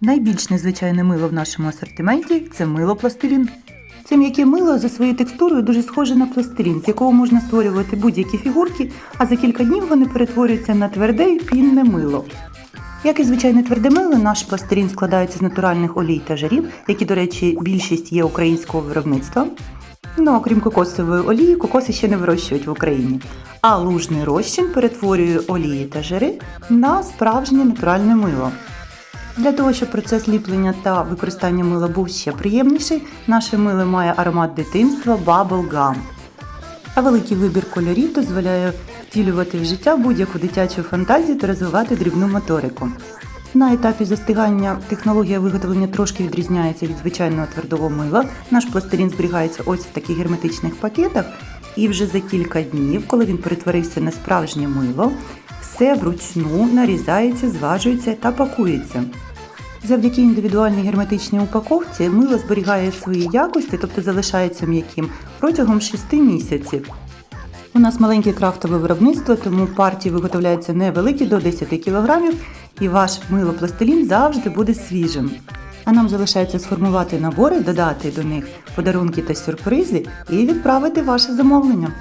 Найбільш незвичайне мило в нашому асортименті це мило пластилін. Це м'яке мило за своєю текстурою дуже схоже на пластилін, з якого можна створювати будь-які фігурки, а за кілька днів вони перетворюються на тверде й пінне мило. Як і звичайне тверде мило, наш пластилін складається з натуральних олій та жарів, які, до речі, більшість є українського виробництва. Ну, окрім кокосової олії, кокоси ще не вирощують в Україні. А лужний розчин перетворює олії та жири на справжнє натуральне мило. Для того, щоб процес ліплення та використання мила був ще приємніший, наше мило має аромат дитинства Bubble Gum. А великий вибір кольорів дозволяє втілювати в життя будь-яку дитячу фантазію та розвивати дрібну моторику. На етапі застигання технологія виготовлення трошки відрізняється від звичайного твердого мила. Наш пластилін зберігається ось в таких герметичних пакетах, і вже за кілька днів, коли він перетворився на справжнє мило, все вручну нарізається, зважується та пакується. Завдяки індивідуальній герметичній упаковці мило зберігає свої якості, тобто залишається м'яким протягом 6 місяців. У нас маленьке крафтове виробництво, тому партії виготовляються невеликі до 10 кг, і ваш мило-пластилін завжди буде свіжим. А нам залишається сформувати набори, додати до них подарунки та сюрпризи і відправити ваше замовлення.